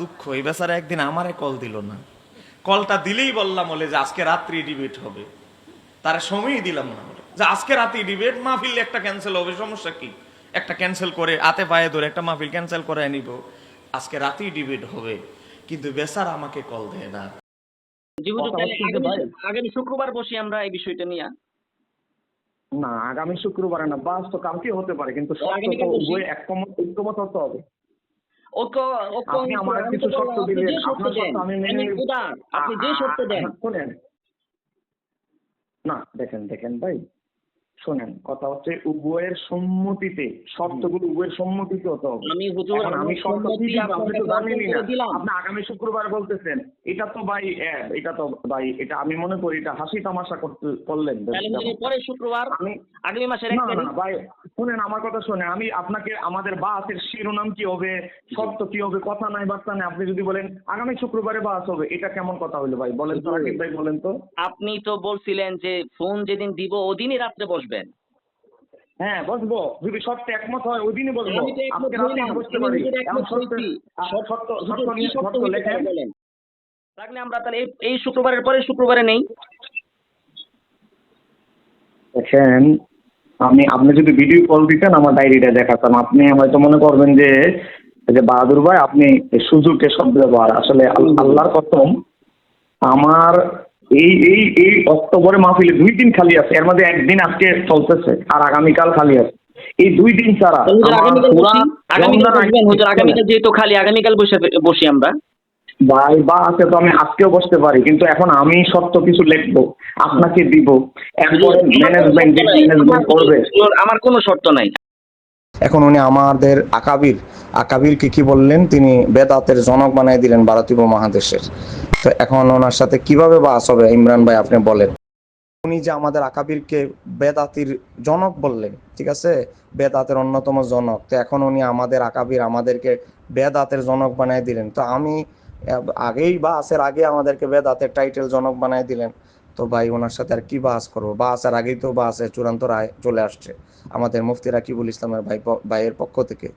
দুঃখ এই বেচারা একদিন আমারে কল দিল না। কলটা দিলেই বললাম বলে যে আজকে রাত্রি ডিবেট হবে। তার সময়ই দিলাম না বলে যে আজকে রাতে ডিবেট মাহফিল একটা ক্যান্সেল হবে সমস্যা কি? একটা ক্যান্সেল করে আতে পায়ে ধরে একটা মাহফিল ক্যান্সেল করে নিব। আজকে রাতেই ডিবেট হবে কিন্তু বেচারা আমাকে কল দেয় না। আগামী আগামী শুক্রবার বসি আমরা এই বিষয়টা নিয়ে। না আগামী শুক্রবারে না বাস তো কালকে হতে পারে কিন্তু একমত হতে হবে। আপনি আমার কিছু শর্ত দিলেন। আপনার শর্ত আমি মেনে। আপনি যে শর্ত দেন। আ- না দেখেন দেখেন ভাই। শোনেন কথা হচ্ছে উভয়ের সম্মতিতে শর্তগুলো উভয়ের সম্মতিতে হতে হবে। আমি হুজুর আমি শর্ত আপনি তো জানেনই না। আপনি আগামী শুক্রবার বলতেছেন এটা তো ভাই এটা তো ভাই এটা আমি মনে করি এটা হাসি তামাশা করতে করলেন। পরে শুক্রবার আমি আগামী মাসের এক তারিখ? ভাই শুনেন আমার কথা শুনে আমি আপনাকে আমাদের বাসের শিরোনাম কি হবে শর্ত কি হবে কথা নাই বার্তা নাই আপনি যদি বলেন আগামী শুক্রবারে বাস হবে এটা কেমন কথা হইল ভাই? বলেন তো রাকিব ভাই বলেন তো। আপনি তো বলছিলেন যে ফোন যেদিন দিব ওদিনই রাত্রে বসবেন হ্যাঁ বসবো। যদি শর্তে একমত হয় ওই দিনই বসবো। আজকে রাতে বসতে পারি। লেখেন। তাহলে আমরা তাহলে এই- শুক্রবারের পরে শুক্রবারে নেই। দেখেন আমি আপনি যদি ভিডিও কল দিতেন আমার ডায়েরিটা দেখাতাম। আপনি হয়তো মনে করবেন যে যে বাহাদুর ভাই আপনি সুযোগে শব্দ ব্যবহার আসলে আল- আল্লাহর কসম আমার এই এই এই অক্টোবরে মাহফিলে দুই দিন খালি আছে এর মধ্যে একদিন আজকে চলতেছে আর আগামীকাল খালি আছে। এই দুই দিন ছাড়া আগামীকাল যেহেতু খালি আগামীকাল বসে বসি আমরা। ভাই বা আছে তো আমি আজকেও বসতে পারি কিন্তু এখন আমি সত্য কিছু লিখব আপনাকে দিব। এরপরে ম্যানেজমেন্ট ম্যানেজমেন্ট করবে। আমার কোনো শর্ত নাই। এখন উনি আমাদের আকাবির আকাবিরকে কি বললেন? তিনি বেদাতের জনক বানাই দিলেন ভারতীয় মহাদেশের। তো এখন ওনার সাথে কীভাবে বাস হবে? ইমরান ভাই, আপনি বলেন। উনি যে আমাদের আকাবিরকে বেদাতির জনক বললেন, ঠিক আছে? বেদাতের অন্যতম জনক। তো এখন উনি আমাদের আকাবির আমাদেরকে বেদাতের জনক বানাই দিলেন। তো আমি, আগেই বা আসের আগে আমাদেরকে বেদাতের টাইটেল জনক বানাই দিলেন। তো ভাই, ওনার সাথে আর কি বাস করব? আসার আগেই তো বা আছে চূড়ান্ত রায় চলে আসছে। আমাদের মুফতি রাকিবুল ইসলামের ভাই ভাইয়ের পক্ষ থেকে।